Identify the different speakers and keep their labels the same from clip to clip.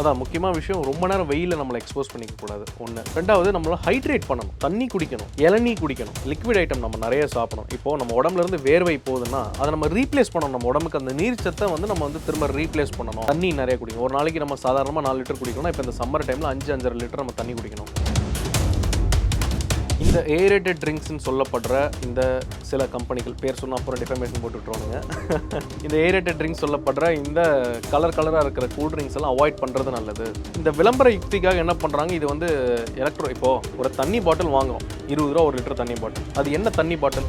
Speaker 1: அதான் முக்கியமான விஷயம் ரொம்ப நேரம் வெயிலில் நம்மளை எக்ஸ்போஸ் பண்ணிக்க கூடாது ஒன்று ரெண்டாவது நம்மள ஹைட்ரேட் பண்ணணும். தண்ணி குடிக்கணும். இளநீ குடிக்கணும். லிக்விட் ஐட்டம் நம்ம நிறைய சாப்பிடணும். இப்போ நம்ம உடம்புல இருந்து வேர்வை போகுதுன்னா அதை நம்ம ரீப்ளேஸ் பண்ணணும். நம்ம உடம்புக்கு அந்த நீர் சத்தை வந்து நம்ம வந்து திரும்ப ரீப்ளேஸ் பண்ணணும். தண்ணி நிறைய குடிக்கணும். ஒரு நாளைக்கு நம்ம சாதாரணமாக நாலு லிட்டர் குடிக்கணும் இப்போ இந்த சம்மர் டைமில் அஞ்சு அஞ்சரை லிட்டர் நம்ம தண்ணி குடிக்கணும். இந்த ஏரேட்டட் ட்ரிங்க்ஸ்னு சொல்லப்படுற இந்த சில கம்பெனிகள் பேர் சொன்னால் அப்புறம் டிஃபர்மேஷன் போட்டுவிட்ருவானுங்க இந்த ஏரேட்டட் ட்ரிங்க்ஸ் சொல்லப்படுற இந்த கலர் கலராக இருக்கிற கூல் ட்ரிங்க்ஸ் எல்லாம் அவாய்ட் பண்ணுறது நல்லது. இந்த விளம்பர யுக்திக்காக என்ன பண்ணுறாங்க இது வந்து எலக்ட்ரோ இப்போது ஒரு தண்ணி பாட்டில் வாங்குறோம். இருபது ரூபா ஒரு லிட்டர் தண்ணி பாட்டில் அது என்ன தண்ணி பாட்டில்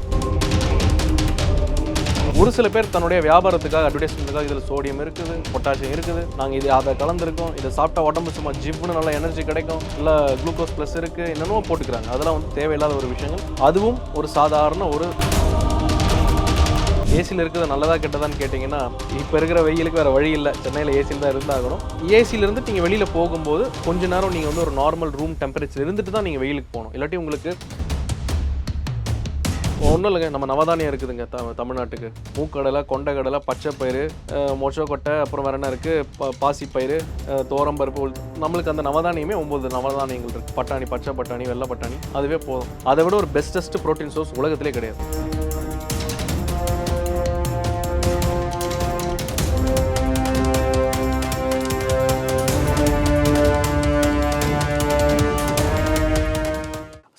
Speaker 1: ஒரு சில பேர் தன்னுடைய வியாபாரத்துக்காக அட்வர்டைஸ்மெண்ட்டுக்காக இதில் சோடியம் இருக்குது பொட்டாசியம் இருக்குது. நாங்கள் இது அதை கலந்துருக்கோம். இதை சாப்பிட்டா உடம்பு சும்மா ஜிவ்னு நல்லா எனர்ஜி கிடைக்கும். இல்லை குளுக்கோஸ் ப்ளஸ் இருக்குது என்னென்னமோ போட்டுக்கிறாங்க. அதெல்லாம் வந்து தேவையில்லாத ஒரு விஷயங்கள். அதுவும் ஒரு சாதாரண ஒரு ஏசியில் இருக்கிறது நல்லதாக கெட்டதான்னு கேட்டிங்கன்னா இப்போ இருக்கிற வெயிலுக்கு வேறு வழி இல்லை. சென்னையில் ஏசியில் தான் இருந்தாகணும். ஏசியில் இருந்து நீங்கள் வெளியில் போகும்போது கொஞ்ச நேரம் நீங்கள் வந்து ஒரு நார்மல் ரூம் டெம்பரேச்சர் இருந்துட்டு தான் நீங்கள் வெயிலுக்கு போகணும். இல்லாட்டி உங்களுக்கு ஒன்றும் இல்லைங்க நம்ம நவதானியம் இருக்குதுங்க த தமிழ்நாட்டுக்கு. மூக்கடலை கொண்டைக்கடலை பச்சை பயிறு மொச்சக்கொட்டை அப்புறம் வேறு என்ன இருக்குது ப பாசிப்பயிறு தோரம்பருப்பு நம்மளுக்கு அந்த நவதானியமே ஒம்பது நவதானியங்கள் இருக்குது பட்டாணி பச்சை பட்டாணி வெள்ளை பட்டாணி அதுவே போதும். அதை விட ஒரு பெஸ்டஸ்ட் ப்ரோட்டீன் சோர்ஸ் உலகத்திலே கிடையாது.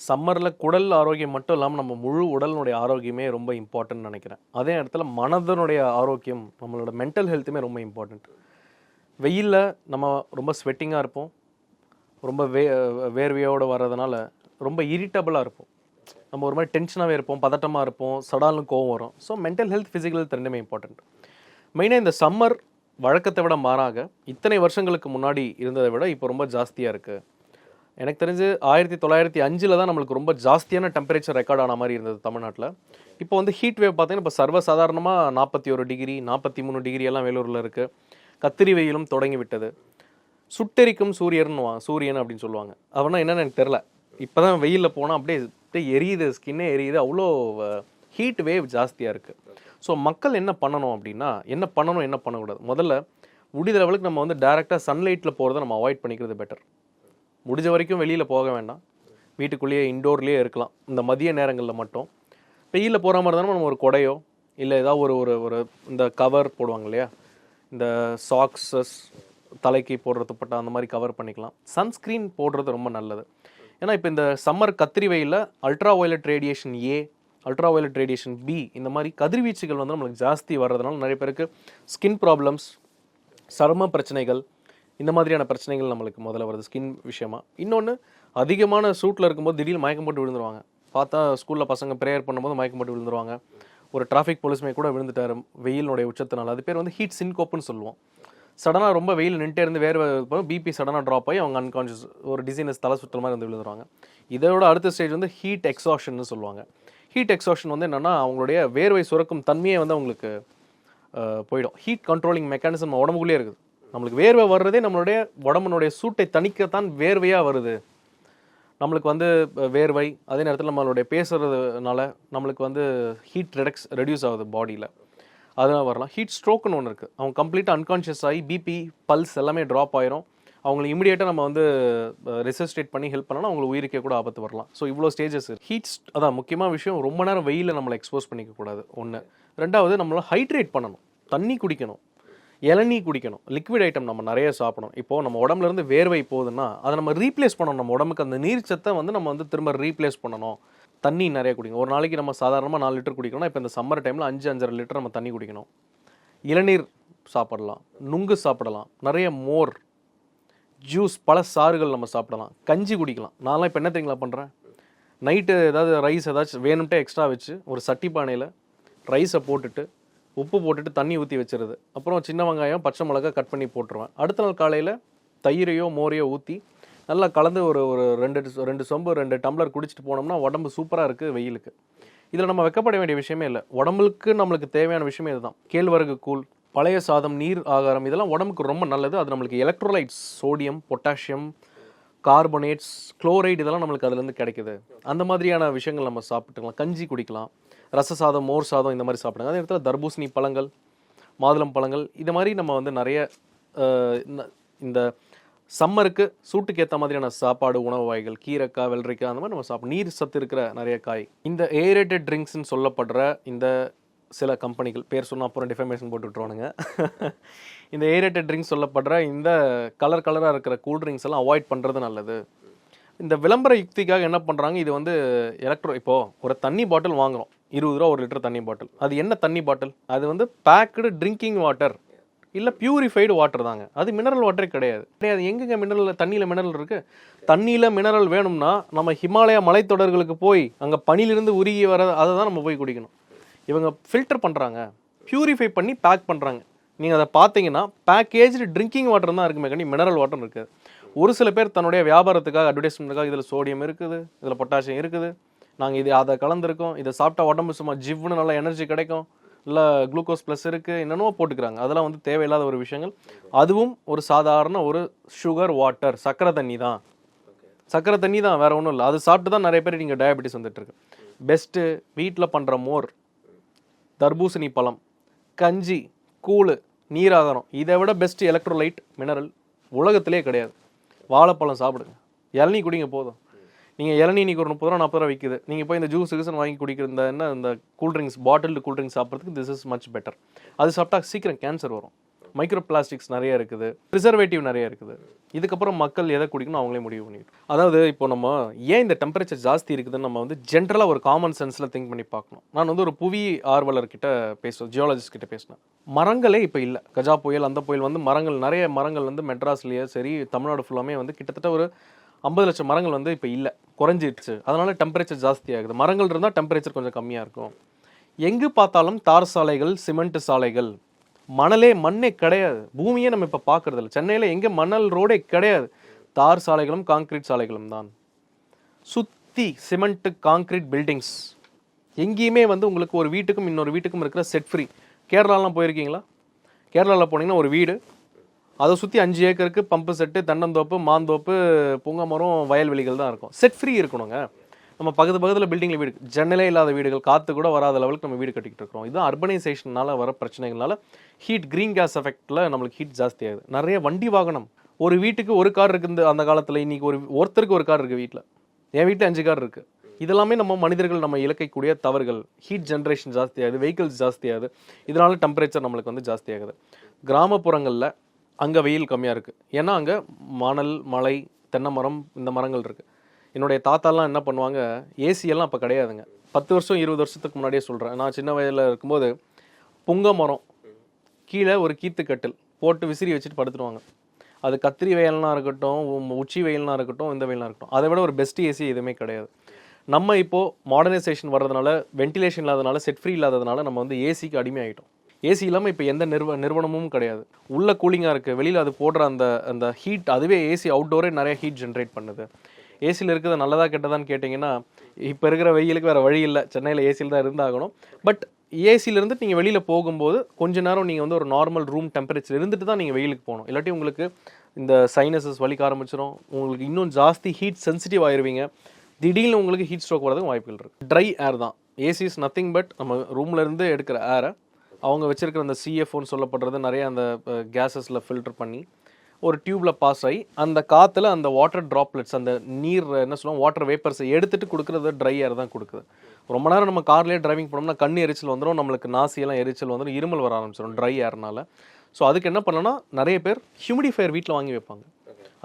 Speaker 1: சம்மரில் குடல் ஆரோக்கியம் மட்டும் இல்லாமல் நம்ம முழு உடலினுடைய ஆரோக்கியமே ரொம்ப இம்பார்ட்டன்ட் நினைக்கிறேன். அதே இடத்துல மனதனுடைய ஆரோக்கியம் நம்மளோட மென்டல் ஹெல்த்துமே ரொம்ப இம்பார்ட்டண்ட் வெயிலில் நம்ம ரொம்ப ஸ்வெட்டிங்காக இருப்போம். ரொம்ப வே வேர்வையோடு வர்றதுனால ரொம்ப இரிட்டபிளாக இருப்போம். நம்ம ஒரு மாதிரி டென்ஷனாகவே இருப்போம் பதட்டமாக இருப்போம் சடால்னு கோவம் வரும். So mental health physical health ரெண்டுமே இம்பார்ட்டண்ட் மெயினாக இந்த சம்மர் வழக்கத்தை விட மாறாக இத்தனை வருஷங்களுக்கு முன்னாடி இருந்ததை விட இப்போ ரொம்ப ஜாஸ்தியாக இருக்குது எனக்கு தெரிஞ்சு ஆயிரத்தி தொள்ளாயிரத்தி அஞ்சில் தான் நம்மளுக்கு ரொம்ப ஜாஸ்தியான டெம்பரேச்சர் ரெக்கார்ட் ஆன மாதிரி இருந்தது தமிழ்நாட்டில். இப்போ வந்து ஹீட் வேவ் பார்த்தீங்கன்னா இப்போ சர்வசாதாரணமாக நாற்பத்தி ஒரு டிகிரி நாற்பத்தி மூணு டிகிரி எல்லாம் வேலூரில் இருக்குது கத்திரி வெயிலும் தொடங்கி விட்டது. சுட்டெரிக்கும் சூரியன் சூரியன் அப்படின்னு சொல்லுவாங்க. அவனா என்னென்னு எனக்கு தெரில இப்போ தான் வெயிலில் போனால் அப்படியே அப்படியே எரியுது ஸ்கின்னே எரியுது. அவ்வளோ ஹீட் வேவ் ஜாஸ்தியாக இருக்குது ஸோ மக்கள் என்ன பண்ணணும் அப்படின்னா என்ன பண்ணணும் என்ன பண்ணக்கூடாது? முதல்ல முடிந்த லெவலுக்கு நம்ம வந்து டேரெக்டாக சன்லைட்டில் போகிறத நம்ம அவாய்ட் பண்ணிக்கிறது பெட்டர் முடிஞ்ச வரைக்கும் வெளியில் போக வேண்டாம். வீட்டுக்குள்ளேயே இன்டோர்லேயே இருக்கலாம். இந்த மதிய நேரங்களில் மட்டும். வெயிலில் போகிற மாதிரி தானே நம்ம ஒரு கொடையோ இல்லை ஏதாவது ஒரு ஒரு ஒரு இந்த கவர் போடுவாங்க இல்லையா? இந்த சாக்ஸஸ் தலைக்கு போடுறது பட்டா அந்த மாதிரி கவர் பண்ணிக்கலாம். சன்ஸ்க்ரீன் போடுறது ரொம்ப நல்லது. ஏன்னா இப்போ இந்த சம்மர் கத்திரி வெயிலில் ultra violet radiation A ultra violet radiation B இந்த மாதிரி கதிர்வீச்சுகள் வந்து நம்மளுக்கு ஜாஸ்தி வர்றதுனால நிறைய பேருக்கு ஸ்கின் ப்ராப்ளம்ஸ் சரும பிரச்சனைகள் இந்த மாதிரியான பிரச்சனைகள் நம்மளுக்கு முதல்ல வருது ஸ்கின் விஷயமா. இன்னொன்று அதிகமான சூட்டில் இருக்கும்போது திடீர்னு மயக்கம் போட்டு விழுந்துருவாங்க. பார்த்தா ஸ்கூலில் பசங்க ப்ரேயர் பண்ணும்போது மயக்கம் போட்டு விழுந்துருவாங்க. ஒரு டிராஃபிக் போலீஸ்மே கூட விழுந்துட்டார். வெயிலுடைய உச்சத்தினால். அது பேர் வந்து ஹீட் சின்கோப்புன்னு சொல்லுவோம். சடனாக ரொம்ப வெயில் நின்ட்டே இருந்து வேர்வை பிபி சடனாக ட்ராப் ஆகி அவங்க அன்கான்ஷியஸ் ஒரு டிசைனஸ் தலை சுற்றுற மாதிரி வந்து விழுந்துருவாங்க. இதோட அடுத்த ஸ்டேஜ் வந்து ஹீட் எக்ஸாஷன் சொல்லுவாங்க. ஹீட் எக்ஸாஷன் வந்து என்னென்னா அவங்களுடைய வேர்வை சுரக்கும் தன்மையே வந்து அவங்களுக்கு போயிடும். ஹீட் கண்ட்ரோலிங் மெக்கானிசம் உடம்புக்குள்ளேயே இருக்குது. நம்மளுக்கு வேர்வை வர்றதே நம்மளுடைய உடம்புனுடைய சூட்டை தணிக்கத்தான் வேர்வையாக வருது. நம்மளுக்கு வந்து வேர்வை அதே நேரத்தில் நம்மளுடைய பேசுறதுனால நம்மளுக்கு வந்து ஹீட் ரெடக்ஸ் ரெடியூஸ் ஆகுது பாடியில் அதெல்லாம் வரலாம். ஹீட் ஸ்ட்ரோக்குன்னு ஒன்று இருக்குது அவங்க கம்ப்ளீட்டாக அன்கான்ஷியஸ் ஆகி பிபி பல்ஸ் எல்லாமே ட்ராப் ஆயிரும். அவங்களை இமிடியேட்டாக நம்ம வந்து ரெசிஸ்டேட் பண்ணி ஹெல்ப் பண்ணலாம் அவங்களுக்கு உயிருக்கே கூட ஆபத்து வரலாம். ஸோ இவ்வளோ ஸ்டேஜஸ் ஹீட்ஸ் அதான் முக்கியமான விஷயம். ரொம்ப நேரம் வெயிலில் நம்மளை எக்ஸ்போஸ் பண்ணிக்க கூடாது. ஒன்று ரெண்டாவது நம்மள ஹைட்ரேட் பண்ணணும். தண்ணி குடிக்கணும். இளநீ குடிக்கணும். லிக்விட் ஐட்டம் நம்ம நிறைய சாப்பிடணும். இப்போது நம்ம உடம்புலேருந்து வேர்வை போகுதுன்னா அதை நம்ம ரீப்ளேஸ் பண்ணணும். நம்ம உடம்புக்கு அந்த நீர்ச்சத்தை வந்து நம்ம வந்து திரும்ப ரீப்ளேஸ் பண்ணணும். தண்ணி நிறைய குடிக்கணும். ஒரு நாளைக்கு நம்ம சாதாரணமாக நாலு லிட்டர் குடிக்கணும் இப்போ இந்த சம்மர் டைமில் அஞ்சு அஞ்சரை லிட்டர் நம்ம தண்ணி குடிக்கணும். இளநீர் சாப்பிடலாம். நுங்கு சாப்பிடலாம். நிறைய மோர் ஜூஸ் பல சாறுகள் நம்ம சாப்பிடலாம். கஞ்சி குடிக்கலாம். நான்லாம் இப்போ என்ன தெரியுங்களா பண்ணுறேன் நைட்டு ஏதாவது ரைஸ் ஏதாச்சும் வேணும்ட்டே எக்ஸ்ட்ரா வச்சு ஒரு சட்டி பானையில் ரைஸை போட்டுட்டு உப்பு போட்டுட்டு தண்ணி ஊற்றி வச்சிருது. அப்புறம் சின்ன வெங்காயம் பச்சை மிளகா கட் பண்ணி போட்டுருவேன். அடுத்த நாள் காலையில் தயிரையோ மோரையோ ஊற்றி நல்லா கலந்து ஒரு ஒரு ரெண்டு ரெண்டு சொம்பு ரெண்டு டம்ளர் குடிச்சிட்டு போனோம்னா உடம்பு சூப்பராக இருக்குது வெயிலுக்கு. இதில் நம்ம வெக்கப்பட வேண்டிய விஷயமே இல்லை. உடம்புக்கு நம்மளுக்கு தேவையான விஷயமே இதுதான். கேழ்வரகு கூழ் பழைய சாதம் நீர் ஆகாரம் இதெல்லாம் உடம்புக்கு ரொம்ப நல்லது. அது நம்மளுக்கு electrolytes sodium potassium carbonates chloride இதெல்லாம் நம்மளுக்கு அதுலேருந்து கிடைக்குது. அந்த மாதிரியான விஷயங்கள் நம்ம சாப்பிட்டுக்கலாம். கஞ்சி குடிக்கலாம். ரச சாதம் மோர் சாதம் இந்த மாதிரி சாப்பிடுங்க. அதே இடத்துல தர்பூசணி பழங்கள் மாதுளம் பழங்கள் இது மாதிரி நம்ம வந்து நிறைய இந்த- இந்த சம்மருக்கு சூட்டுக்கு ஏற்ற மாதிரியான சாப்பாடு உணவு வகைகள் கீரைக்காய் வெள்ளரிக்காய் அந்த மாதிரி நம்ம சாப்பிடும் நீர் சத்து இருக்கிற நிறைய காய். இந்த ஏரேட்டட் ட்ரிங்க்ஸ்னு சொல்லப்படுற இந்த சில கம்பெனிகள் பேர் சொன்னால் அப்புறம் டிஃபர்மேஷன் போட்டு விட்ருவானுங்க இந்த ஏரேட்டட் ட்ரிங்க்ஸ் சொல்லப்படுற இந்த கலர் கலராக இருக்கிற கூல் ட்ரிங்க்ஸ் எல்லாம் அவாய்ட் பண்ணுறது நல்லது. இந்த விளம்பர யுக்திக்காக என்ன பண்ணுறாங்க இது வந்து எலக்ட்ரோ இப்போது ஒரு தண்ணி பாட்டில் வாங்குகிறோம் இருபது ரூபா ஒரு லிட்டர் தண்ணி பாட்டில். அது என்ன தண்ணி பாட்டில்? அது வந்து பேக்குடு ட்ரிங்கிங் வாட்டர் இல்லை பியூரிஃபைடு வாட்டர் தாங்க. அது மினரல் வாட்டரே கிடையாது. கிடையாது எங்கெங்க மினரல் தண்ணியில் மினரல் இருக்குது தண்ணியில் மினரல் வேணும்னா நம்ம ஹிமாலயா மலைத்தொடர்களுக்கு போய் அங்கே பனியிலிருந்து உருகி வர அதை தான் நம்ம போய் குடிக்கணும். இவங்க ஃபில்டர் பண்ணுறாங்க பியூரிஃபை பண்ணி பேக் பண்ணுறாங்க நீங்கள் அதை பார்த்தீங்கன்னா பேக்கேஜ்டு ட்ரிங்கிங் வாட்டர் தான் இருக்குமே கண்டி மினரல் வாட்டர் இருக்காது ஒரு சில பேர் தன்னுடைய வியாபாரத்துக்காக அட்வர்டைஸ்மெண்ட்டுக்காக இதில் சோடியம் இருக்குது இதில் பொட்டாசியம் இருக்குது. நாங்கள் இது அதை கலந்துருக்கோம். இதை சாப்பிட்டா உடம்பு சும்மா ஜிவ்னு நல்லா எனர்ஜி கிடைக்கும். இல்லை குளுக்கோஸ் ப்ளஸ் இருக்குது என்னென்னவோ போட்டுக்கிறாங்க. அதெல்லாம் வந்து தேவையில்லாத ஒரு விஷயங்கள். அதுவும் ஒரு சாதாரண ஒரு சுகர் வாட்டர் சக்கரை தண்ணி தான். சக்கரை தண்ணி தான் வேறு ஒன்றும் இல்லை. அது சாப்பிட்டு தான் நிறைய பேர் நீங்கள் டயபெட்டிஸ் வந்துட்டுருக்கு பெஸ்ட்டு வீட்டில் பண்ணுற மோர் தர்பூசணி பழம் கஞ்சி கூழு நீராகாரம். இதை விட பெஸ்ட் எலக்ட்ரோலைட் மினரல் உலகத்திலே கிடையாது. வாழைப்பழம் சாப்பிடுங்க. இளநீ குடிங்க போதும். நீங்கள் இளநீ இன்னைக்கு ஒரு முப்பது ரூபா நாற்பது ரூபா விற்குது நீங்கள் போய் இந்த ஜூஸ் கியூஸ் வாங்கி குடிக்கிற இந்த என்ன இந்த cool drinks bottled cool drinks சாப்பிட்றதுக்கு திஸ் இஸ் மச் பெட்டர் அது சாப்பிட்டா சீக்கிரம் கேன்சர் வரும். மைக்ரோ பிளாஸ்டிக்ஸ் நிறைய இருக்குது. ப்ரிசர்வேட்டிவ் நிறைய இருக்குது. இதுக்கப்புறம் மக்கள் எதை குடிக்கணும் அவங்களே முடிவு பண்ணிட்டு அதாவது இப்போ நம்ம ஏன் இந்த டெம்பரேச்சர் ஜாஸ்தி இருக்குதுன்னு நம்ம வந்து ஜென்ரலாக ஒரு காமன் சென்ஸில் திங்க் பண்ணி பார்க்கணும். நான் வந்து ஒரு புவி ஆர்வலர்கிட்ட பேசுவேன் ஜியாலஜிஸ்ட் கிட்ட பேசினேன். மரங்களே இப்போ இல்லை. கஜா புயல் அந்த புயல் வந்து மரங்கள் நிறைய மரங்கள் வந்து மெட்ராஸ்லேயே சரி தமிழ்நாடு ஃபுல்லாமே வந்து கிட்டத்தட்ட ஒரு ஐம்பது லட்சம் மரங்கள் வந்து இப்போ இல்லை. குறைஞ்சிடுச்சு அதனால டெம்பரேச்சர் ஜாஸ்தி ஆகுது. மரங்கள் இருந்தால் டெம்பரேச்சர் கொஞ்சம் கம்மியாக இருக்கும். எங்கு பார்த்தாலும் தார் சாலைகள் சிமெண்ட் சாலைகள் மணலே மண்ணே கிடையாது. பூமியே நம்ம இப்போ பார்க்கறது இல்லை. சென்னையில் எங்கே மணல் ரோடே கிடையாது. தார் சாலைகளும் காங்கிரீட் சாலைகளும் தான். சுற்றி சிமெண்ட்டு காங்கிரீட் பில்டிங்ஸ் எங்கேயுமே வந்து உங்களுக்கு ஒரு வீட்டுக்கும் இன்னொரு வீட்டுக்கும் இருக்கிற செட் ஃப்ரீ கேரளாலாம் போயிருக்கீங்களா? கேரளாவில் போனீங்கன்னா ஒரு வீடு அதை சுற்றி அஞ்சு ஏக்கருக்கு பம்பு செட்டு தென்னந்தோப்பு மாந்தோப்பு பூங்கா மரம் வயல்வெளிகள் தான் இருக்கும். செட் ஃப்ரீ இருக்கணுங்க. நம்ம பக்கத்து பக்கத்தில் பில்டிங்கில் வீடு ஜன்னலே இல்லாத வீடுகள் காற்று கூட வராத லெவலுக்கு நம்ம வீடு கட்டிக்கிட்டு இருக்கிறோம். இதுதான் அர்பனைசேஷனால வர பிரச்சனைகள்னால ஹீட் க்ரீன் கேஸ் எஃபெக்ட்டில் நம்மளுக்கு ஹீட் ஜாஸ்தி ஆகுது. நிறைய வண்டி வாகனம். ஒரு வீட்டுக்கு ஒரு கார் இருக்குது அந்த காலத்தில் இன்னைக்கு ஒரு ஒருத்தருக்கு ஒரு கார் இருக்குது வீட்டில் என் வீட்டில் அஞ்சு கார் இருக்குது இதெல்லாமே நம்ம மனிதர்கள் நம்ம இழக்கக்கூடிய தவறுகள். ஹீட் ஜென்ரேஷன் ஜாஸ்தியாகுது வெஹிக்கிள்ஸ் ஜாஸ்தியாகுது இதனால் டெம்பரேச்சர் நம்மளுக்கு வந்து ஜாஸ்தியாகுது கிராமப்புறங்களில் அங்கே வெயில் கம்மியாக இருக்குது ஏன்னா அங்கே மணல் மலை தென்னை மரம் இந்த மரங்கள் இருக்குது என்னுடைய தாத்தாலாம் என்ன பண்ணுவாங்க ஏசியெல்லாம் அப்போ கிடையாதுங்க. பத்து வருஷம் இருபது வருஷத்துக்கு முன்னாடியே சொல்கிறேன் நான் சின்ன வயதில் இருக்கும்போது புங்க மரம் கீழே ஒரு கீத்துக்கட்டில் போட்டு விசிறி வச்சுட்டு படுத்துடுவாங்க அது கத்திரி வெயில்னா இருக்கட்டும் உம் உச்சி வெயில்னா இருக்கட்டும் இந்த வெயில்னா இருக்கட்டும். அதை விட ஒரு பெஸ்ட் ஏசி எதுவுமே கிடையாது. நம்ம இப்போது மாடர்னைசேஷன் வர்றதுனால வென்டிலேஷன் இல்லாதனால செட் ஃப்ரீ இல்லாததுனால நம்ம வந்து ஏசிக்கு அடிமையாகிட்டோம் ஏசி இல்லாமல் இப்போ எந்த நிறுவ நிறுவனமும் கிடையாது. உள்ளே கூலிங்காக இருக்குது வெளியில் அது போடுற அந்த அந்த ஹீட் அதுவே ஏசி அவுட்டோரே நிறைய ஹீட் ஜென்ரேட் பண்ணுது. ஏசியில் இருக்கிறது நல்லதா கெட்டதான்னு கேட்டிங்கன்னா இப்போ இருக்கிற வெயிலுக்கு வேறு வழி இல்லை. சென்னையில் ஏசியில் தான் இருந்தாகணும். பட் ஏசியிலேருந்து நீங்கள் வெளியில் போகும்போது கொஞ்ச நேரம் நீங்கள் வந்து ஒரு நார்மல் ரூம் டெம்பரேச்சர் இருந்துட்டு தான் நீங்கள் வெயிலுக்கு போகணும். இல்லாட்டி உங்களுக்கு இந்த சைனஸஸ் வலிக்க ஆரம்பிச்சிடும் உங்களுக்கு இன்னும் ஜாஸ்தி ஹீட் சென்சிட்டிவ் ஆயிருவீங்க. திடீர்னு உங்களுக்கு ஹீட் ஸ்ட்ரோக் வரதுக்கு வாய்ப்புகள் இருக்குது ட்ரை ஏர் தான். ஏசி இஸ் நத்திங் பட் நம்ம ரூம்லேருந்து எடுக்கிற ஏரை அவங்க வச்சிருக்கிற அந்த சிஎஃப்ஓன்னு சொல்லப்படுறது நிறைய அந்த கேஸஸில் ஃபில்டர் பண்ணி ஒரு டியூப்ல பாஸ் ஆகி அந்த காற்றுல அந்த வாட்டர் ட்ராப்லெட்ஸ் அந்த நீர் என்ன சொல்லுவோம் வாட்டர் வேப்பர்ஸை எடுத்துட்டு கொடுக்குறது ட்ரை ஏர் தான் கொடுக்குது. ரொம்ப நேரம் நம்ம கார்லேயே டிரைவிங் பண்ணோம்னா கண் எரிச்சல் வந்துடும் நம்மளுக்கு நாசியெல்லாம் எரிச்சல் வந்துடும் இருமல் வர ஆரம்பிச்சிடும் ட்ரை ஏர்னால ஸோ அதுக்கு என்ன பண்ணணும்னா நிறைய பேர் ஹியூமிடிஃபயர் வீட்டில் வாங்கி வைப்பாங்க.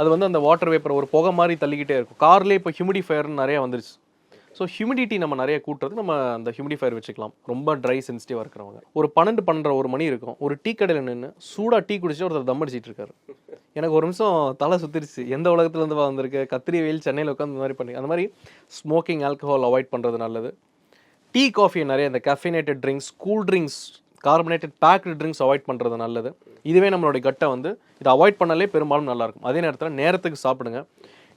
Speaker 1: அது வந்து அந்த வாட்டர் வேப்பர் ஒரு புகை மாதிரி தள்ளிக்கிட்டே இருக்கும். கார்லேயே இப்போ ஹியூமிடிஃபயர்னு நிறைய வந்துருச்சு. ஸோ ஹியூமிடிட்டி நம்ம நிறைய கூட்டுறது நம்ம அந்த ஹியூமிடிஃபயர் வச்சுக்கலாம். ரொம்ப ட்ரை சென்சிட்டிவாக இருக்கிறவங்க. ஒரு பன்னெண்டு பன்னெண்டரை ஒரு மணி இருக்கும். ஒரு டீ கடையில் நின்று சூடாக டீ குடிச்சு ஒருத்தர் தம் அடிச்சிட்டு இருக்காரு. எனக்கு ஒரு நிமிஷம் தலை சுத்திருச்சு. எந்த உலகத்துலேருந்து வந்திருக்கு? கத்திரி வெயில் சென்னையில் உட்காந்து இந்த மாதிரி பண்ணி. அந்த மாதிரி ஸ்மோக்கிங் ஆல்கஹால் அவாய்ட் பண்ணுறது நல்லது. டீ காஃபி நிறைய இந்த caffeinated drinks cool drinks carbonated packed drinks avoid பண்ணுறது நல்லது. இதுவே நம்மளுடைய கட்டை வந்து இதை அவாய்ட் பண்ணாலே பெரும்பாலும் நல்லாயிருக்கும் அதே நேரத்தில் நேரத்துக்கு சாப்பிடுங்க.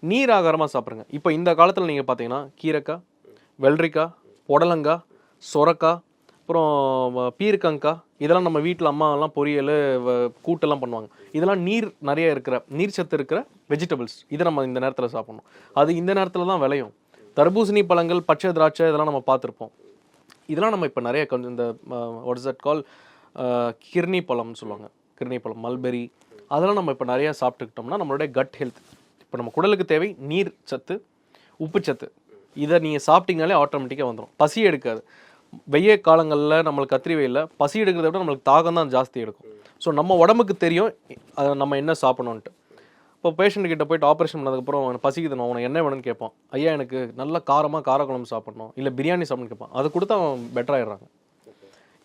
Speaker 1: நீர் ஆகாரமாக சாப்பிடுங்க. இப்போ இந்த காலத்தில் நீங்கள் பார்த்தீங்கன்னா கீரைக்காய் வெள்ளரிக்காய் புடலங்காய் சொரக்காய் அப்புறம் பீர்க்கங்காய் இதெல்லாம் நம்ம வீட்டில் அம்மாலாம் பொரியல் வ- கூட்டெல்லாம் பண்ணுவாங்க. இதெல்லாம் நீர் நிறைய இருக்கிற நீர் சத்து இருக்கிற வெஜிடபிள்ஸ் இதை நம்ம இந்த நேரத்தில் சாப்பிடணும். அது இந்த நேரத்தில் தான் விளையும். தர்பூசணி பழங்கள் பச்சை திராட்சை இதெல்லாம் நம்ம பார்த்துருப்போம். இதெல்லாம் நம்ம இப்போ நிறைய கொஞ்சம் இந்த வாட் இஸ் தட் கால் கிர்னி பழம்னு சொல்லுவாங்க. கிர்னி பழம் மல்பெரி அதெல்லாம் நம்ம இப்போ நிறையா சாப்பிட்டுக்கிட்டோம்னா நம்மளுடைய கட் ஹெல்த் இப்போ நம்ம குடலுக்கு தேவை நீர் சத்து உப்பு சத்து. இதை நீங்கள் சாப்பிட்டீங்கனாலே ஆட்டோமேட்டிக்காக வந்துடும் பசி எடுக்காது. வெய்ய காலங்களில் நம்மளுக்கு கத்திரி வெயிலில் பசி எடுக்கிறத விட நம்மளுக்கு தாகம் தான் ஜாஸ்தி எடுக்கும். ஸோ நம்ம உடம்புக்கு தெரியும் அதை நம்ம என்ன சாப்பிடணுன்ட்டு இப்போ பேஷண்ட் கிட்ட போயிட்டு ஆப்ரேஷன் பண்ணதுக்கப்புறம் அவன் பசிக்குது அவனை உனக்கு என்ன வேணும்னு கேட்பான். ஐயா எனக்கு நல்ல காரமாக காரக்குழம்பு சாப்பிட்ணும். இல்லை பிரியாணி சாப்பிட்ணும்னு கேட்பான். அதை கொடுத்து அவன் பெட்டர்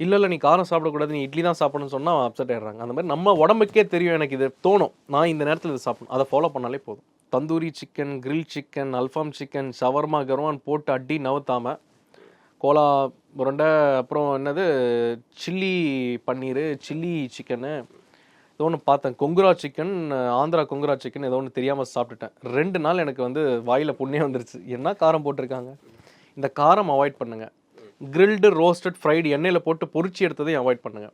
Speaker 1: இல்லை இல்லை நீ காரம் சாப்பிடக்கூடாது நீ இட்லி தான் சாப்பிடணும்னு சொன்னால் அப்செட் ஆயிடுறாங்க. அந்த மாதிரி நம்ம உடம்புக்கே தெரியும் எனக்கு இது தோணும். நான் இந்த நேரத்தில் இது சாப்பிடணும். அதை ஃபாலோ பண்ணாலே போதும். தந்தூரி சிக்கன் கிரில் சிக்கன் அல்ஃபாம் சிக்கன் ஷவர்மா கர்வான் போட்டு அடி நவுத்தாம கோலா உருண்டை அப்புறம் என்னது சில்லி பன்னீர் சில்லி சிக்கனு ஏதோ ஒன்று பார்த்தேன். கொங்குரா சிக்கன் ஆந்திரா கொங்குரா சிக்கன் ஏதோ ஒன்று தெரியாமல் சாப்பிட்டுட்டேன். ரெண்டு நாள் எனக்கு வந்து வாயில் புண்ணே வந்துருச்சு. என்ன காரம் போட்டிருக்காங்க? இந்த காரம் அவாய்ட் பண்ணுங்கள் கிரில்டு ரோஸ்டட் ஃப்ரைடு எண்ணெயில் போட்டு பொரிச்சு எடுத்ததையும் அவாய்ட் பண்ணுங்க.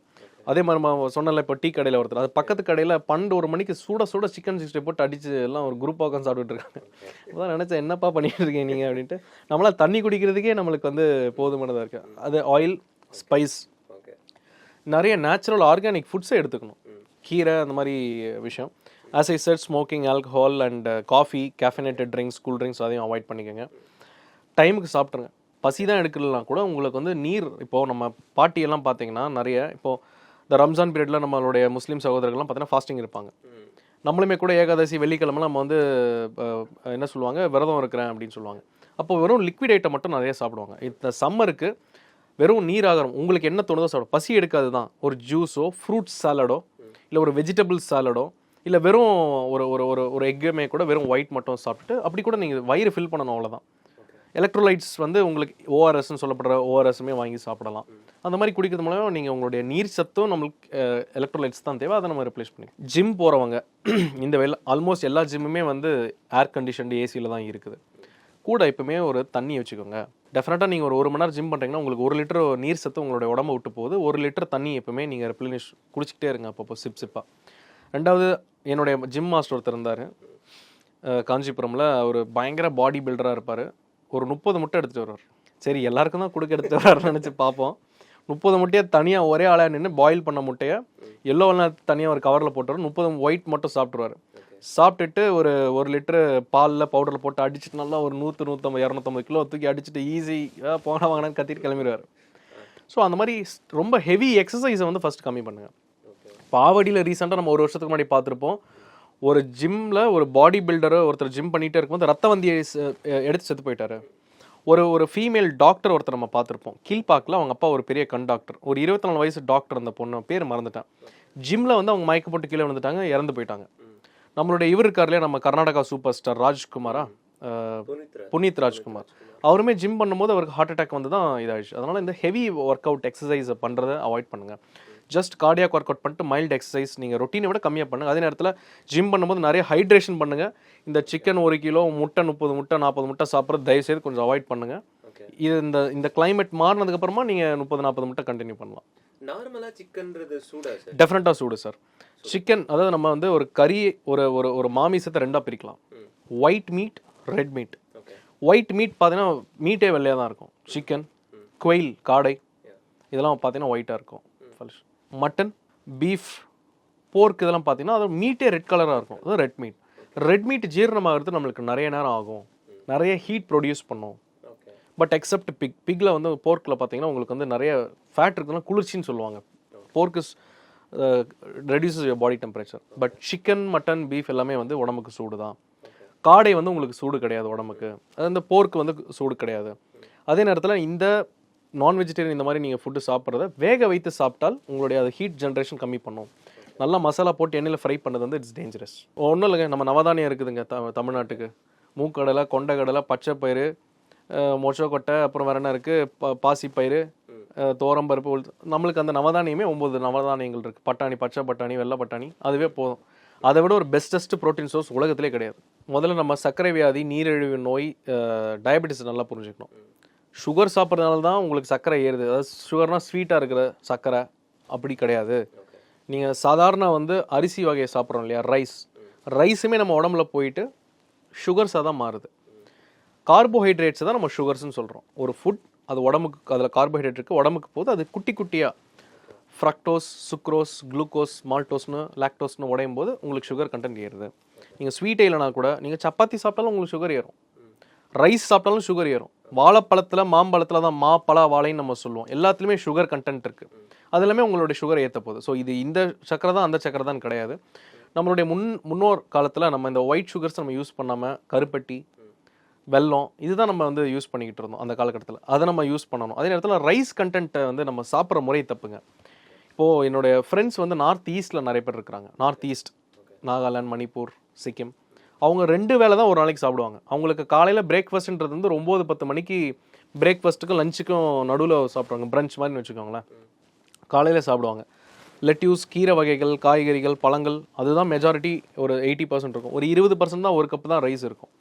Speaker 1: அதே மாதிரி நம்ம சொன்னல இப்போ டீ கடையில் ஒருத்தர் அது பக்கத்து கடையில் பன்னெண்டு ஒரு மணிக்கு சூட சூட சிக்கன் சிக்ஸ்டி போட்டு அடிச்சு எல்லாம் ஒரு குரூப்பாக உட்காந்து சாப்பிட்டுட்டு இருக்காங்க. அதான் நினச்சேன் என்னப்பா பண்ணிட்டு இருக்கீங்க நீங்கள் அப்படின்ட்டு. நம்மளால் தண்ணி குடிக்கிறதுக்கே நம்மளுக்கு வந்து போதுமானதாக இருக்கு. அது ஆயில் ஸ்பைஸ் நிறைய நேச்சுரல் ஆர்கானிக் ஃபுட்ஸை எடுத்துக்கணும். கீரை அந்த மாதிரி விஷயம். As I said smoking alcohol and coffee caffeinated drinks cool drinks அதையும் அவாய்ட் பண்ணிக்கோங்க. டைமுக்கு சாப்பிட்ருங்க பசி தான் எடுக்கலாம் கூட உங்களுக்கு வந்து நீர் இப்போது நம்ம பாட்டியெல்லாம் பார்த்தீங்கன்னா நிறைய இப்போது இந்த ரம்ஜான் பீரியடில் நம்மளுடைய முஸ்லீம் சகோதரர்கள்லாம் பார்த்தீங்கன்னா ஃபாஸ்டிங் இருப்பாங்க. நம்மளுமே கூட ஏகாதசி வெள்ளிக்கிழமை நம்ம வந்து என்ன சொல்லுவாங்க விரதம் இருக்கிறேன் அப்படின்னு சொல்லுவாங்க. அப்போ வெறும் லிக்விட் ஐட்டம் மட்டும் நிறைய சாப்பிடுவாங்க. இந்த சம்மருக்கு வெறும் நீர் ஆகாரம் உங்களுக்கு என்ன தோணுதோ சாப்பிடும் பசி எடுக்காது தான். ஒரு ஜூஸோ ஃப்ரூட் சாலடோ இல்லை ஒரு வெஜிடபிள் சாலடோ இல்லை வெறும் ஒரு ஒரு ஒரு ஒரு எக்குமே கூட வெறும் ஒயிட் மட்டும் சாப்பிட்டுட்டு அப்படி கூட நீங்கள் வயிறு ஃபில் பண்ணணும் அவ்வளோதான் எலக்ட்ரோலைட்ஸ் வந்து உங்களுக்கு ஓஆர்எஸ்ன்னு சொல்லப்படுற ஓஆர்எஸ்ஸுமே வாங்கி சாப்பிடலாம். அந்த மாதிரி குடிக்கிறது மூலமாக நீங்கள் உங்களுடைய நீர் சத்தும் நம்மளுக்கு எலக்ட்ரோலைட்ஸ் தான் தேவை. அதை நம்ம ரிப்ளேஸ் பண்ணி ஜிம் போகிறவங்க இந்த வெள்ள ஆல்மோஸ்ட் எல்லா ஜிம்முமே வந்து ஏர் கண்டிஷன்டு ஏசியில் தான் இருக்குது. கூட எப்பவுமே ஒரு தண்ணி வச்சுக்கோங்க. டெஃபினட்டாக நீங்கள் ஒரு ஒரு மணி நேரம் ஜிம் பண்ணுறீங்கன்னா உங்களுக்கு ஒரு லிட்டர் நீர் சத்து உங்களுடைய உடம்ப விட்டு போகுது. ஒரு லிட்டர் தண்ணி எப்பவுமே நீங்கள் ரெப்ளினிஷ் குடிச்சிக்கிட்டே இருங்க அப்பப்போ சிப் சிப்பாக ரெண்டாவது என்னுடைய ஜிம் மாஸ்டர் ஒருத்தர் இருந்தார். காஞ்சிபுரமில் அவர் பயங்கர பாடி பில்டராக இருப்பார். ஒரு முப்பது முட்டை எடுத்துகிட்டு வருவார். சரி எல்லாருக்கும் தான் கொடுக்க எடுத்துட்டு வர்றாருன்னு நினச்சி பார்ப்போம் முப்பது முட்டையை தனியாக ஒரே ஆளாக நின்று பாயில் பண்ண முட்டையை எல்லோ தனியாக ஒரு கவரில் போட்டுருவார் முப்பது ஒயிட் மட்டும் சாப்பிட்ருவாரு சாப்பிட்டுட்டு ஒரு ஒரு லிட்டரு பாலில் பவுடரில் போட்டு அடிச்சுட்டு நல்லா ஒரு நூற்று நூற்றம்பது இரநூத்தம்பது கிலோ தூக்கி அடிச்சுட்டு ஈஸி போன வாங்கினான்னு கத்திட்டு கிளம்பிடுவார் ஸோ அந்த மாதிரி ரொம்ப ஹெவி எக்ஸசைஸை வந்து ஃபஸ்ட் கம்மி பண்ணுங்க. பாவடியில் ரீசெண்டாக நம்ம ஒரு வருஷத்துக்கு முன்னாடி பார்த்துருப்போம். ஒரு ஜிம்மில் ஒரு பாடி பில்டரை ஒருத்தர் ஜிம் பண்ணிகிட்டே இருக்கும்போது ரத்த வந்தியை எடுத்து செத்து போயிட்டாரு. ஒரு ஒரு ஃபீமேல் டாக்டர் ஒருத்தர் நம்ம பார்த்துருப்போம். கீழ்பாக்கில் அவங்க அப்பா ஒரு பெரிய கண் டாக்டர் ஒரு இருபத்தி நாலு வயசு டாக்டர் அந்த பொண்ணு பேர் மறந்துட்டேன். ஜிம்மில் வந்து அவங்க மயக்க போட்டு கீழே விழுந்துட்டாங்க இறந்து போயிட்டாங்க. நம்மளுடைய இவர் இருக்கார் இல்லையா நம்ம கர்நாடகா சூப்பர் ஸ்டார் ராஜ்குமாரா? புனித் ராஜ்குமார். அவருமே ஜிம் பண்ணும்போது அவருக்கு ஹார்ட் அட்டாக் வந்து தான் இதாகிடுச்சு அதனால் இந்த ஹெவி ஒர்க் அவுட் எக்ஸசைஸை பண்ணுறதை அவாய்ட் பண்ணுங்கள் ஜஸ்ட் கார்டியாக் ஒர்க் அவுட் பண்ணிட்டு மைல்டு எக்ஸசைஸ் நீங்கள் ரொட்டீனை விட கம்மியாக பண்ணுங்கள் அதே நேரத்தில் ஜிம் பண்ணும்போது நிறைய ஹைட்ரேஷன் பண்ணுங்கள் இந்த சிக்கன் ஒரு கிலோ முட்டை முப்பது முட்டை நாற்பது முட்டை சாப்பிட்றது தயவுசெய்து கொஞ்சம் அவாய்ட் பண்ணுங்கள் இது இந்த இந்த climate மாறினதுக்கப்புறமா நீங்கள் முப்பது நாற்பது முட்டை கண்டினியூ பண்ணலாம்.
Speaker 2: நார்மலா சிக்கன்றது சூடா சார்
Speaker 1: டெஃபினட்டாக சூடு சார் சிக்கன் அதாவது நம்ம வந்து ஒரு கறி ஒரு ஒரு ஒரு மாமிசத்தை ரெண்டாக பிரிக்கலாம். White meat red meat white meat பார்த்தீங்கன்னா மீட்டே வெள்ளையாக தான் இருக்கும். சிக்கன் குயில் காடை. இதெல்லாம் பார்த்தீங்கன்னா ஒயிட்டாக இருக்கும். மட்டன் பீஃப் போர்க் இதெல்லாம் பார்த்தீங்கன்னா அது மீட்டே ரெட் கலராக இருக்கும். அது ரெட் மீட் ரெட் மீட் ஜீரணமாகிறது நம்மளுக்கு நிறைய நேரம் ஆகும். நிறைய ஹீட் ப்ரொடியூஸ் பண்ணும். பட் எக்ஸப்ட் பிக் பிக்கில் வந்து போர்க்கில் பார்த்தீங்கன்னா உங்களுக்கு வந்து நிறைய ஃபேட் இருக்குன்னா குளிர்ச்சின்னு சொல்லுவாங்க. Pork reduces your body temperature but chicken mutton beef எல்லாமே வந்து உடம்புக்கு சூடு தான் காடை வந்து உங்களுக்கு சூடு கிடையாது உடம்புக்கு. அது இந்த போர்க்கு வந்து சூடு கிடையாது. அதே நேரத்தில் இந்த நான் வெஜிடேரியன் இந்த மாதிரி நீங்கள் ஃபுட்டு சாப்பிட்றத வேக வைத்து சாப்பிட்டால் உங்களுடைய அது ஹீட் ஜென்ரேஷன் கம்மி பண்ணும். நல்லா மசாலா போட்டு எண்ணெயில் ஃப்ரை பண்ணது வந்து இட்ஸ் டேஞ்சரஸ் ஒன்றும் இல்லைங்க நம்ம நவதானியம் இருக்குதுங்க த தமிழ்நாட்டுக்கு. மூக்கடலை கொண்டக்கடலை பச்சைப்பயிறு மொச்சக்கொட்டை அப்புறம் வேற என்ன இருக்குது ப பாசிப்பயிறு தோரம்பருப்பு துவரம்பருப்பு நம்மளுக்கு அந்த நவதானியமே ஒம்பது நவதானியங்கள் இருக்குது பட்டாணி பச்சை பட்டாணி வெள்ளை பட்டாணி அதுவே போதும். அதை விட ஒரு பெஸ்டஸ்ட் ப்ரோட்டீன் சோர்ஸ் உலகத்திலே கிடையாது. முதல்ல நம்ம சர்க்கரை வியாதி நீரிழிவு நோய் டயபெட்டிஸ் நல்லா புரிஞ்சுக்கணும். சுகர் சாப்பிட்றதுனால தான் உங்களுக்கு சர்க்கரை ஏறுது. அதாவது சுகர்னால் ஸ்வீட்டாக இருக்கிற சர்க்கரை. அப்படி கிடையாது. நீங்கள் சாதாரண வந்து அரிசி வகையை சாப்பிட்றோம் இல்லையா? ரைஸ் ரைஸுமே நம்ம உடம்புல போயிட்டு சுகர்ஸாக தான் மாறுது. கார்போஹைட்ரேட்ஸை தான் நம்ம சுகர்ஸ்னு சொல்கிறோம் ஒரு ஃபுட் அது உடம்புக்கு அதில் கார்போஹைட்ரேட் இருக்குது உடம்புக்கு போகுது. அது குட்டி குட்டியாக ஃப்ரக்டோஸ் சுக்ரோஸ் குளுக்கோஸ் மால்டோஸ்னு லாக்டோஸ்னு உடையும் போது உங்களுக்கு சுகர் கண்டென்ட் ஏறுது. நீங்கள் ஸ்வீட்டே இல்லைனா கூட நீங்கள் சப்பாத்தி சாப்பிட்டாலும் உங்களுக்கு சுகர் ஏறும். ரைஸ் சாப்பிட்டாலும் சுகர் ஏறும். வாழைப்பழத்தில் மாம்பழத்தில் தான் மா பழ வாழைன்னு நம்ம சொல்லுவோம். எல்லாத்துலேயுமே சுகர் கண்டென்ட் இருக்குது அது எல்லாமே உங்களுடைய சுகர் ஏற்ற போகுது. ஸோ இது இந்த சக்கரை தான் அந்த சக்கரை தான் கிடையாது. நம்மளுடைய முன் முன்னோர் காலத்தில் நம்ம இந்த ஒயிட் சுகர்ஸ் நம்ம யூஸ் பண்ணாமல் கருப்பட்டி வெல்லம் இதுதான் நம்ம வந்து யூஸ் பண்ணிக்கிட்டு இருந்தோம் அந்த காலகட்டத்தில். அதை நம்ம யூஸ் பண்ணணும். அதே நேரத்தில் ரைஸ் கண்டென்ட்டை வந்து நம்ம சாப்பிட்ற முறை தப்புங்க. இப்போது என்னுடைய ஃப்ரெண்ட்ஸ் வந்து நார்த் ஈஸ்ட்டில் நிறைய பேர் இருக்கிறாங்க. North east Nagaland Manipur Sikkim. அவங்க ரெண்டு வேளை தான் ஒரு நாளைக்கு சாப்பிடுவாங்க. அவங்களுக்கு காலையில் பிரேக்ஃபாஸ்ட்ன்றது வந்து ஒரு ஒம்பது பத்து மணிக்கு பிரேக்ஃபாஸ்ட்டுக்கும் லஞ்சுக்கும் நடுவில் சாப்பிடுவாங்க. பிரஞ்ச் மாதிரி வச்சுக்கோங்களேன். காலையில் சாப்பிடுவாங்க. லெட்யூஸ் கீரை வகைகள் காய்கறிகள் பழங்கள் அதுதான் மெஜாரிட்டி ஒரு எயிட்டி பர்சன்ட் இருக்கும். ஒரு இருபது பர்சன்ட் தான் ஒரு கப் தான் ரைஸ் இருக்கும்.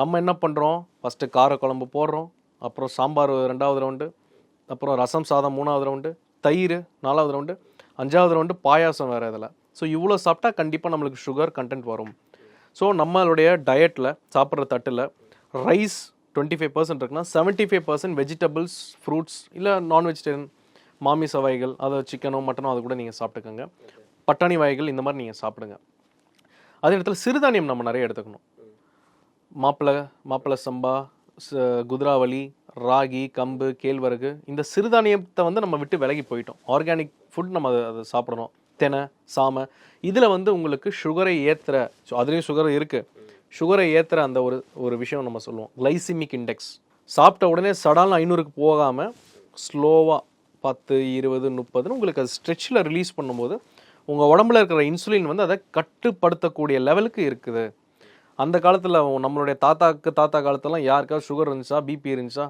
Speaker 1: நம்ம என்ன பண்ணுறோம் ஃபஸ்ட்டு காரக்குழம்பு போடுறோம். அப்புறம் சாம்பார் ரெண்டாவது ரவுண்டு அப்புறம் ரசம் சாதம் மூணாவது ரவுண்டு தயிர் நாலாவது ரவுண்டு அஞ்சாவது ரவுண்டு பாயாசம் வேறு இதில். ஸோ இவ்வளோ சாப்பிட்டா கண்டிப்பாக நம்மளுக்கு சுகர் கண்டென்ட் வரும். ஸோ நம்மளுடைய டயட்டில் சாப்பிட்ற தட்டில் ரைஸ் டுவெண்ட்டி ஃபைவ் பர்சன்ட் இருக்குன்னா seventy five percent vegetables fruits இல்லை நான் வெஜிடேரியன் மாமிச வகைகள் அதை சிக்கனோ மட்டனோ அது கூட நீங்கள் சாப்பிட்டுக்கோங்க. பட்டாணி வகைகள் இந்த மாதிரி நீங்கள் சாப்பிடுங்க. அதே இடத்துல சிறுதானியம் நம்ம நிறைய எடுத்துக்கணும். மாப்பிளை மாப்பிள்ளை சம்பா குதிராவளி ராகி கம்பு கேழ்வரகு இந்த சிறுதானியத்தை வந்து நம்ம விட்டு விலகி போயிட்டோம். ஆர்கானிக் ஃபுட் நம்ம அதை அதை சாப்பிடணும். தெனை சாமை இதில் வந்து உங்களுக்கு சுகரை ஏற்றுற ஸோ அதுலேயும் சுகர் இருக்குது சுகரை ஏற்றுற அந்த ஒரு ஒரு விஷயம் நம்ம சொல்லுவோம். கிளைசிமிக் இண்டெக்ஸ் சாப்பிட்ட உடனே சடால் ஐநூறுக்கு போகாமல் ஸ்லோவாக பத்து இருபது முப்பதுன்னு உங்களுக்கு அது ஸ்ட்ரெச்சில் ரிலீஸ் பண்ணும்போது உங்கள் உடம்புல இருக்கிற இன்சுலின் வந்து அதை கட்டுப்படுத்தக்கூடிய லெவலுக்கு இருக்குது. அந்த காலத்தில் நம்மளுடைய தாத்தாக்கு தாத்தா காலத்தெல்லாம் யாருக்காவது சுகர் இருந்துச்சா பிபி இருந்துச்சா?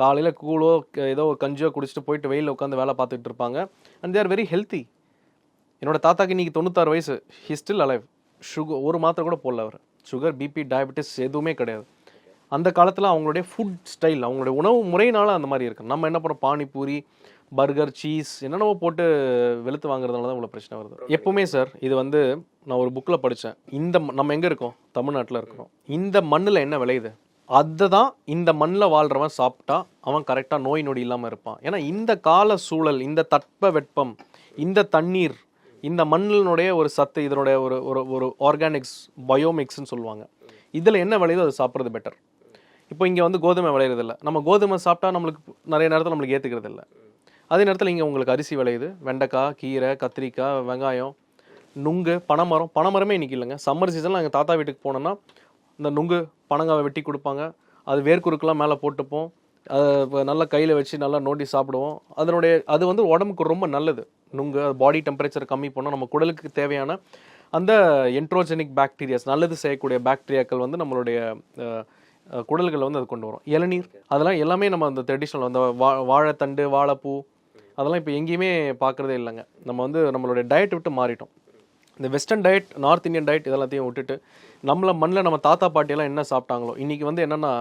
Speaker 1: காலையில் கூழோ ஏதோ ஒரு கஞ்சியோ குடிச்சிட்டு போயிட்டு வெயிலில் உட்காந்து வேலை பார்த்துட்டு இருப்பாங்க. அண்ட் தேர் வெரி ஹெல்த்தி என்னோட தாத்தாக்கு இன்னைக்கு தொண்ணூத்தாறு வயசு. ஹி ஸ்டில் அலைவ் சுகர் ஒரு மாத்திரை கூட போடல அவர். சுகர் பிபி டயபெட்டிஸ் எதுவுமே கிடையாது. அந்த காலத்தில் அவங்களுடைய ஃபுட் ஸ்டைல் அவங்களுடைய உணவு முறையினால அந்த மாதிரி இருக்கு. நம்ம என்ன பண்ணுறோம் பானிபூரி பர்கர் சீஸ் என்னென்னவோ போட்டு வெளுத்து வாங்குறதுனால தான் இவ்வளோ பிரச்சனை வருது. எப்போவுமே சார் இது வந்து நான் ஒரு புக்கில் படித்தேன் இந்த நம்ம எங்கே இருக்கோம்? தமிழ்நாட்டில் இருக்கிறோம் இந்த மண்ணில் என்ன விளையுது? அதை தான் இந்த மண்ணில் வாழ்கிறவன் சாப்பிட்டா அவன் கரெக்டாக நோய் நொடி இல்லாமல் இருப்பான். ஏன்னா இந்த கால சூழல் இந்த தட்ப வெப்பம் இந்த தண்ணீர் இந்த மண்ணினுடைய ஒரு சத்து இதனுடைய ஒரு ஒரு ஒரு ஆர்கானிக்ஸ் பயோமிக்ஸ்னு சொல்லுவாங்க. இதில் என்ன விளையுதோ அதை சாப்பிட்றது பெட்டர் இப்போ இங்கே வந்து கோதுமை விளையிறதில்ல. நம்ம கோதுமை சாப்பிட்டா நம்மளுக்கு நிறைய நேரத்தில் நம்மளுக்கு ஏற்றுக்கிறது இல்லை அதே நேரத்தில் இங்கே உங்களுக்கு அரிசி விளையுது. வெண்டைக்காய் கீரை கத்திரிக்காய் வெங்காயம் நுங்கு பனைமரம். பனைமரமே இன்றைக்கி இல்லைங்க. சம்மர் சீசனில் எங்கள் தாத்தா வீட்டுக்கு போனோன்னா இந்த நுங்கு பனங்காவை வெட்டி கொடுப்பாங்க. அது வேர்க்குறுக்கெலாம் மேலே போட்டுப்போம். அதை நல்லா கையில் வச்சு நல்லா நோண்டி சாப்பிடுவோம். அதனுடைய அது வந்து உடம்புக்கு ரொம்ப நல்லது. நுங்கு பாடி டெம்பரேச்சர் கம்மி பண்ணோம் நம்ம குடலுக்கு தேவையான அந்த என்ட்ரோஜெனிக் பாக்டீரியாஸ் நல்லது செய்யக்கூடிய பாக்டீரியாக்கள் வந்து நம்மளுடைய குடல்களை வந்து அது கொண்டு வரும். இளநீர் அதெல்லாம் எல்லாமே நம்ம அந்த ட்ரெடிஷ்னல் அந்த வா வாழைத்தண்டு வாழைப்பூ அதெல்லாம் இப்போ எங்கேயுமே பார்க்குறதே இல்லைங்க. நம்ம வந்து நம்மளுடைய டயட் விட்டு மாறிட்டோம். இந்த western diet north Indian diet இதெல்லாத்தையும் விட்டுட்டு நம்மள மண்ணில் நம்ம தாத்தா பாட்டியெல்லாம் என்ன சாப்பிட்டாங்களோ இன்றைக்கி வந்து என்னென்னா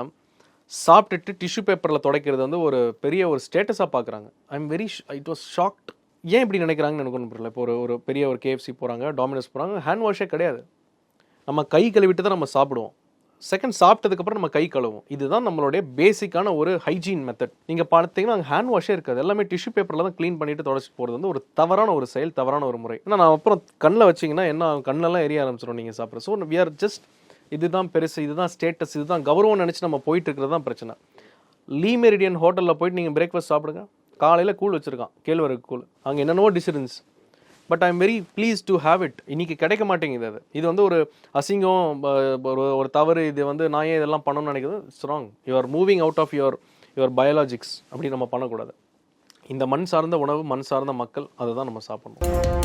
Speaker 1: சாப்பிட்டுட்டு டிஷ்யூ பேப்பரில் துடைக்கிறது வந்து ஒரு பெரிய ஒரு ஸ்டேட்டஸாக பார்க்குறாங்க I am very it was shocked ஏன் இப்படி நினைக்கிறாங்கன்னு எனக்கு ஒன்றும் புரியல. இப்போ ஒரு ஒரு பெரிய ஒரு கேஎஃப்சி போகிறாங்க டாமினோஸ் போகிறாங்க ஹேண்ட் வாஷே கிடையாது. நம்ம கை கழுவிட்டு தான் நம்ம சாப்பிடுவோம். செகண்ட் சாப்பிட்டதுக்கப்புறம் நம்ம கை கழுவும் இதுதான் நம்மளுடைய பேசிக்கான ஒரு ஹைஜீன் மெத்தட் நீங்கள் பார்த்தீங்கன்னா அங்கே ஹேண்ட் வாஷே இருக்காது. எல்லாமே டிஷ்யூ பேப்பரில் தான் க்ளீன் பண்ணிட்டு தொடச்சிட்டு போகிறது வந்து ஒரு தவறான ஒரு செயல் தவறான ஒரு முறை. ஏன்னா நான் அப்புறம் கண்ணில் வச்சிங்கன்னா என்ன கண்ணெல்லாம் எரிய ஆரம்பிச்சிடும் நீங்கள் சாப்பிட்ற. ஸோ வி ஆர் ஜஸ்ட் இதுதான் பெருசு இதுதான் ஸ்டேட்டஸ் இதுதான் கௌரவம் நினச்சி நம்ம போயிட்டு இருக்கிறது தான் பிரச்சனை. லீ மெரிடியன் ஹோட்டலில் போயிட்டு நீங்கள் பிரேக்ஃபாஸ்ட் சாப்பிடுங்க. காலையில் கூழ் வச்சுருக்கான் கேழ்வரகு கூழ். அங்கே என்னென்னவோ டிஷ் இருந்துச்சு. But I am very please to have it இன்றைக்கி கிடைக்க மாட்டேங்குது அது. இது வந்து ஒரு அசிங்கம் ஒரு ஒரு தவறு இது வந்து நான் ஏன் இதெல்லாம் பண்ணணும்னு நினைக்கிறது? Strong wrong you are moving out of your your biologics அப்படி நம்ம பண்ணக்கூடாது. இந்த மண் சார்ந்த உணவு மண் சார்ந்த மக்கள் அதை தான் நம்ம சாப்பிடணும்.